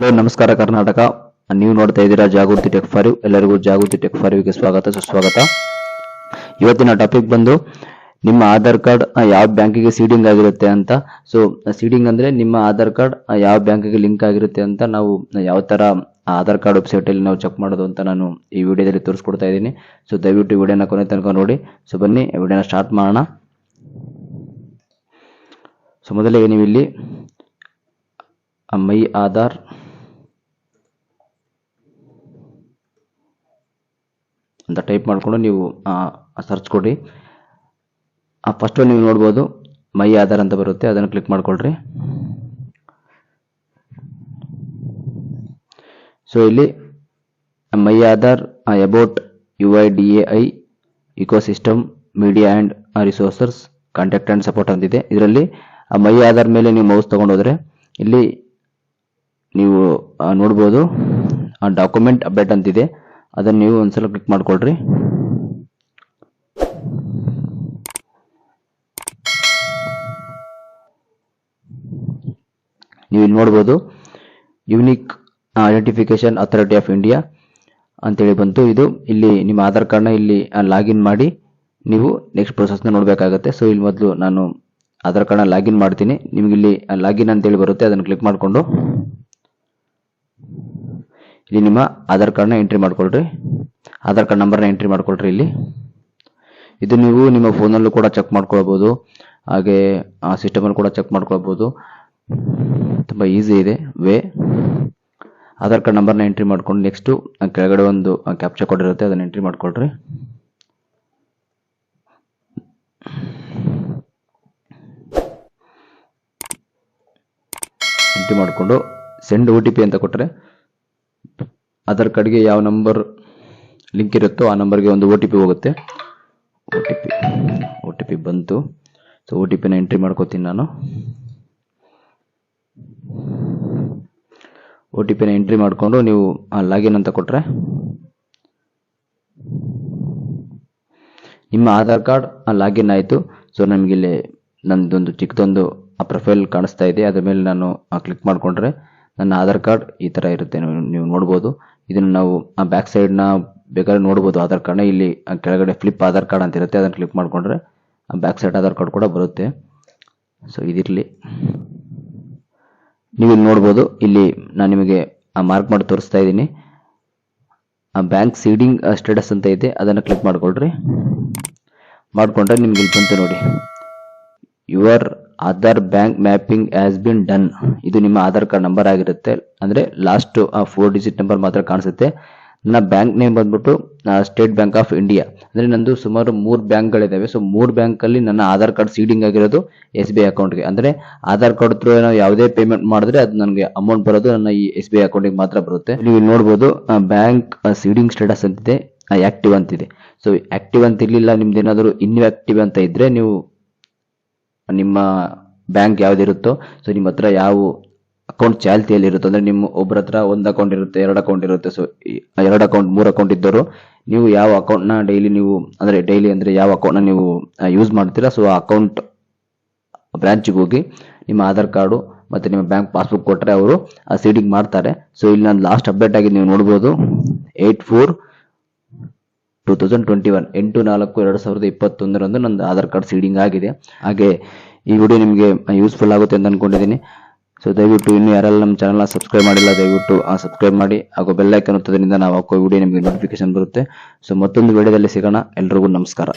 Hello, ನಮಸ್ಕಾರ ಕರ್ನಾಟಕ. ನೀವು ನೋಡ್ತಾ ಇದ್ದೀರಾ ಜಾಗೃತಿ ಟೆಕ್ ಫಾರ್ ಯು ಎಲ್ಲರಿಗೂ ಜಾಗೃತಿ ಟೆಕ್ ಫಾರ್ ಯುಗೆ ಸ್ವಾಗತ, ಸುಸ್ವಾಗತ. ಇವತ್ತಿನ ಟಾಪಿಕ್ ಬಂದು ನಿಮ್ಮ ಆಧಾರ್ ಕಾರ್ಡ್ ಯಾವ ಬ್ಯಾಂಕಿಗೆ ಸೀಡಿಂಗ್ ಆಗಿರುತ್ತೆ ಅಂತ. ಸೊ ಸೀಡಿಂಗ್ ಅಂದ್ರೆ ನಿಮ್ಮ ಆಧಾರ್ ಕಾರ್ಡ್ ಯಾವ ಬ್ಯಾಂಕಿಗೆ ಲಿಂಕ್ ಆಗಿರುತ್ತೆ ಅಂತ ನಾವು ಯಾವ ತರ ಆಧಾರ್ ಕಾರ್ಡ್ ವೆಬ್ಸೈಟ್ ಅಲ್ಲಿ ನಾವು ಚೆಕ್ ಮಾಡೋದು ಅಂತ ನಾನು ಈ ವಿಡಿಯೋದಲ್ಲಿ ತೋರಿಸ್ಕೊಡ್ತಾ ಇದ್ದೀನಿ. ಸೊ ದಯವಿಟ್ಟು ವಿಡಿಯೋನ ಕೊನೆ ತನಕ ನೋಡಿ. ಸೊ ಬನ್ನಿ ವಿಡಿಯೋನ ಸ್ಟಾರ್ಟ್ ಮಾಡೋಣ. ಸೊ ಮೊದಲಿಗೆ ನೀವು ಇಲ್ಲಿ ಮೈ ಆಧಾರ್ ಅಂತ ಟೈಪ್ ಮಾಡಿಕೊಂಡು ನೀವು ಸರ್ಚ್ ಕೊಡಿ. ಫಸ್ಟ್ ನೀವು ನೋಡ್ಬೋದು. ಮೈ ಆಧಾರ್ ಅಂತ ಬರುತ್ತೆ. ಅದನ್ನು ಕ್ಲಿಕ್ ಮಾಡಿಕೊಳ್ರಿ. ಸೊ ಇಲ್ಲಿ my Aadhaar about U I D A I ecosystem media and resources contact and support ಅಂತಿದೆ. ಇದರಲ್ಲಿ ಮೈ ಆಧಾರ್ ಮೇಲೆ ನೀವು ಮೌಸ್ ತೊಗೊಂಡೋದ್ರೆ, ಇಲ್ಲಿ ನೀವು ನೋಡ್ಬೋದು. ಡಾಕ್ಯುಮೆಂಟ್ ಅಪ್ಡೇಟ್ ಅಂತಿದೆ. ಅದನ್ನು ನೀವು ಒಂದ್ಸಲ ಕ್ಲಿಕ್ ಮಾಡಿಕೊಳ್ರಿ. ನೀವು ಇಲ್ಲಿ ನೋಡ್ಬೋದು unique identification authority of India ಅಂತೇಳಿ ಬಂತು. ಇದು ಇಲ್ಲಿ ನಿಮ್ಮ ಆಧಾರ್ ಕಾರ್ಡ್ನ ಇಲ್ಲಿ ಲಾಗಿನ್ ಮಾಡಿ ನೀವು ನೆಕ್ಸ್ಟ್ ಪ್ರೊಸೆಸ್ನ ನೋಡಬೇಕಾಗತ್ತೆ. ಸೊ ಇಲ್ಲಿ ಮೊದಲು ನಾನು ಆಧಾರ್ ಕಾರ್ಡ್ನ ಲಾಗಿನ್ ಮಾಡ್ತೀನಿ. ನಿಮ್ಗೆ ಇಲ್ಲಿ ಲಾಗಿನ್ ಅಂತೇಳಿ ಬರುತ್ತೆ, ಅದನ್ನು ಕ್ಲಿಕ್ ಮಾಡಿಕೊಂಡು. ಇಲ್ಲಿ ನಿಮ್ಮ ಆಧಾರ್ ಕಾರ್ಡ್ನ ಎಂಟ್ರಿ ಮಾಡ್ಕೊಳ್ರಿ. ಆಧಾರ್ ಕಾರ್ಡ್ ನಂಬರ್ನ ಎಂಟ್ರಿ ಮಾಡ್ಕೊಳ್ರಿ ಇಲ್ಲಿ. ಇದು ನೀವು ನಿಮ್ಮ ಫೋನಲ್ಲೂ ಕೂಡ ಚೆಕ್ ಮಾಡ್ಕೊಳ್ಬೋದು. ಹಾಗೆ, ಆ ಸಿಸ್ಟಮಲ್ಲಿ ಕೂಡ ಚೆಕ್ ಮಾಡ್ಕೊಳ್ಬೋದು. ತುಂಬ ಈಸಿ ಇದೆ ವೇ ಆಧಾರ್ ಕಾರ್ಡ್ ನಂಬರ್ನ ಎಂಟ್ರಿ ಮಾಡ್ಕೊಂಡು ನೆಕ್ಸ್ಟು ಕೆಳಗಡೆ ಒಂದು ಕ್ಯಾಪ್ಚರ್ ಕೊಡಿರುತ್ತೆ ಅದನ್ನು ಎಂಟ್ರಿ ಮಾಡ್ಕೊಳ್ರಿ. ಎಂಟ್ರಿ ಮಾಡಿಕೊಂಡು ಸೆಂಡ್ ಒ ಅಂತ ಕೊಟ್ಟರೆ ಆಧಾರ್ ಕಡೆಗೆ ಯಾವ ನಂಬರ್ ಲಿಂಕ್ ಇರುತ್ತೋ ಆ ನಂಬರ್ಗೆ ಒಂದು ಒ ಹೋಗುತ್ತೆ. O T P O T P ಬಂತು. ಸೊ ಒ ಟಿ ಪಿನ ಎಂಟ್ರಿ ಮಾಡ್ಕೋತೀನಿ ನಾನು. ಒ ಟಿ ಪಿನ ಎಂಟ್ರಿ ಮಾಡಿಕೊಂಡು ನೀವು ಲಾಗಿನ್ ಅಂತ ಕೊಟ್ಟರೆ ನಿಮ್ಮ ಆಧಾರ್ ಕಾರ್ಡ್ ಲಾಗಿನ್ ಆಯಿತು. ಸೊ ನಮಗಿಲ್ಲಿ ನಂದೊಂದು ಚಿಕ್ಕದೊಂದು, ಆ ಪ್ರೊಫೈಲ್ ಕಾಣಿಸ್ತಾ ಇದೆ. ಅದ್ರ ಮೇಲೆ ನಾನು ಕ್ಲಿಕ್ ಮಾಡಿಕೊಂಡ್ರೆ ನನ್ನ ಆಧಾರ್ ಕಾರ್ಡ್ ಈ ಥರ ಇರುತ್ತೆ, ನೀವು ನೋಡಬಹುದು ಇದನ್ನು ನಾವು ಆ ಬ್ಯಾಕ್ ಸೈಡ್ನ ಬೇಕಾದ್ರೆ ನೋಡ್ಬೋದು. ಆಧಾರ್ ಕಾರ್ಡ್ನ ಇಲ್ಲಿ ಕೆಳಗಡೆ ಫ್ಲಿಪ್ ಆಧಾರ್ ಕಾರ್ಡ್ ಅಂತ ಇರುತ್ತೆ, ಅದನ್ನು ಕ್ಲಿಕ್ ಮಾಡಿಕೊಂಡ್ರೆ ಆ ಬ್ಯಾಕ್ ಸೈಡ್ ಆಧಾರ್ ಕಾರ್ಡ್ ಕೂಡ ಬರುತ್ತೆ. ಸೊ ಇದಿರಲಿ. ನೀವು ಇಲ್ಲಿ ನೋಡ್ಬೋದು, ಇಲ್ಲಿ ನಾನು ನಿಮಗೆ ಆ ಮಾರ್ಕ್ ಮಾಡಿ ತೋರಿಸ್ತಾ ಇದ್ದೀನಿ. ಆ ಬ್ಯಾಂಕ್ ಸೀಡಿಂಗ್ ಸ್ಟೇಟಸ್ ಅಂತ ಇದೆ, ಅದನ್ನು ಕ್ಲಿಕ್ ಮಾಡ್ಕೊಳ್ರಿ. ಮಾಡಿಕೊಂಡ್ರೆ ನಿಮ್ಗೆ ಇಲ್ಲಿ ಬಂತು ನೋಡಿ. Your Aadhaar bank mapping has been done ಇದು ನಿಮ್ಮ ಆಧಾರ್ ಕಾರ್ಡ್ ನಂಬರ್ ಆಗಿರುತ್ತೆ. ಅಂದರೆ ಲಾಸ್ಟ್ ಫೋರ್ ಡಿಜಿಟ್ ನಂಬರ್ ಮಾತ್ರ ಕಾಣಿಸುತ್ತೆ. ನನ್ನ ಬ್ಯಾಂಕ್ ನೇಮ್ ಬಂದ್ಬಿಟ್ಟು ಸ್ಟೇಟ್ ಬ್ಯಾಂಕ್ ಆಫ್ ಇಂಡಿಯಾ ಅಂದರೆ ನಂದು ಸುಮಾರು ಮೂರು ಬ್ಯಾಂಕ್ಗಳಿದ್ದಾವೆ ಸೊ ಮೂರು ಬ್ಯಾಂಕಲ್ಲಿ ನನ್ನ ಆಧಾರ್ ಕಾರ್ಡ್ ಸೀಡಿಂಗ್ ಆಗಿರೋದು ಎಸ್ ಬಿ ಐ ಅಕೌಂಟ್ಗೆ ಅಂದರೆ ಆಧಾರ್ ಕಾರ್ಡ್ ಥ್ರೂ ನಾವು ಯಾವುದೇ ಪೇಮೆಂಟ್ ಮಾಡಿದ್ರೆ ಅದು ನನಗೆ ಅಮೌಂಟ್ ಬರೋದು, ನನ್ನ ಈ ಎಸ್ ಬಿ ಐ ಅಕೌಂಟಿಗೆ ಮಾತ್ರ ಬರುತ್ತೆ. ನೀವು ಇಲ್ಲಿ ನೋಡ್ಬೋದು ಬ್ಯಾಂಕ್ ಸೀಡಿಂಗ್ ಸ್ಟೇಟಸ್ ಅಂತಿದೆ ಆಕ್ಟಿವ್ ಅಂತಿದೆ ಸೊ ಆಕ್ಟಿವ್ ಅಂತ ಇರಲಿಲ್ಲ ನಿಮ್ದು ಏನಾದರೂ ಇನ್ಆಕ್ಟಿವ್ ಅಂತ ಇದ್ರೆ ನೀವು ನಿಮ್ಮ ಬ್ಯಾಂಕ್ ಯಾವ್ದಿರುತ್ತೋ ಸೊ ನಿಮ್ಮ ಹತ್ರ ಯಾವ ಅಕೌಂಟ್ ಚಾಲ್ತಿಯಲ್ಲಿ ಇರುತ್ತೋ ಅಂದ್ರೆ ನಿಮ್ಮ ಒಬ್ಬರ ಹತ್ರ ಒಂದು ಅಕೌಂಟ್ ಇರುತ್ತೆ, ಎರಡು ಅಕೌಂಟ್ ಇರುತ್ತೆ ಸೊ ಎರಡು ಅಕೌಂಟ್ ಮೂರು ಅಕೌಂಟ್ ಇದ್ದವರು, ನೀವು ಯಾವ ಅಕೌಂಟ್ನ ಡೈಲಿ ನೀವು, ಅಂದ್ರೆ ಡೈಲಿ ಅಂದ್ರೆ ಯಾವ ಅಕೌಂಟ್ನ ನೀವು ಯೂಸ್ ಮಾಡ್ತೀರಾ ಸೊ ಆ ಅಕೌಂಟ್ ಬ್ರಾಂಚಿಗೆ ಹೋಗಿ ನಿಮ್ಮ ಆಧಾರ್ ಕಾರ್ಡು ಮತ್ತೆ ನಿಮ್ಮ ಬ್ಯಾಂಕ್ ಪಾಸ್ಬುಕ್ ಕೊಟ್ಟರೆ ಅವರು ಆ ಸೀಡಿಂಗ್ ಮಾಡ್ತಾರೆ. ಸೊ ಇಲ್ಲಿ ನಾನು ಲಾಸ್ಟ್ ಅಪ್ಡೇಟ್ ಆಗಿ ನೀವು ನೋಡ್ಬೋದು eight four two thousand twenty one ಎಂಟು, ನಾಲ್ಕು, ಎರಡು ಸಾವಿರದ ಇಪ್ಪತ್ತೊಂದರಂದು ನಂದು ಆಧಾರ್ ಕಾರ್ಡ್ ಸೀಡಿಂಗ್ ಆಗಿದೆ. ಹಾಗೆ ಈ ವಿಡಿಯೋ ನಿಮಗೆ ಯೂಸ್ಫುಲ್ ಆಗುತ್ತೆ ಅಂತ ಅಂದ್ಕೊಂಡಿದ್ದೀನಿ ಸೊ ದಯವಿಟ್ಟು ಇನ್ನು ಯಾರೆಲ್ಲ ನಮ್ಮ ಚಾನಲ್ನ ಸಬ್ಸ್ಕ್ರೈಬ್ ಮಾಡಿಲ್ಲ, ದಯವಿಟ್ಟು ಆ ಸಬ್ಸ್ಕ್ರೈಬ್ ಮಾಡಿ. ಹಾಗೂ ಬೆಲ್ ಐಕನ್ ಒತ್ತೋದ್ರಿಂದ ನಾವು ಹಾಕೋ ವಿಡಿಯೋ ನಿಮಗೆ ನೋಟಿಫಿಕೇಶನ್ ಬರುತ್ತೆ. ಸೊ ಮತ್ತೊಂದು ವಿಡಿಯೋದಲ್ಲಿ ಸಿಗೋಣ. ಎಲ್ರಿಗೂ ನಮಸ್ಕಾರ.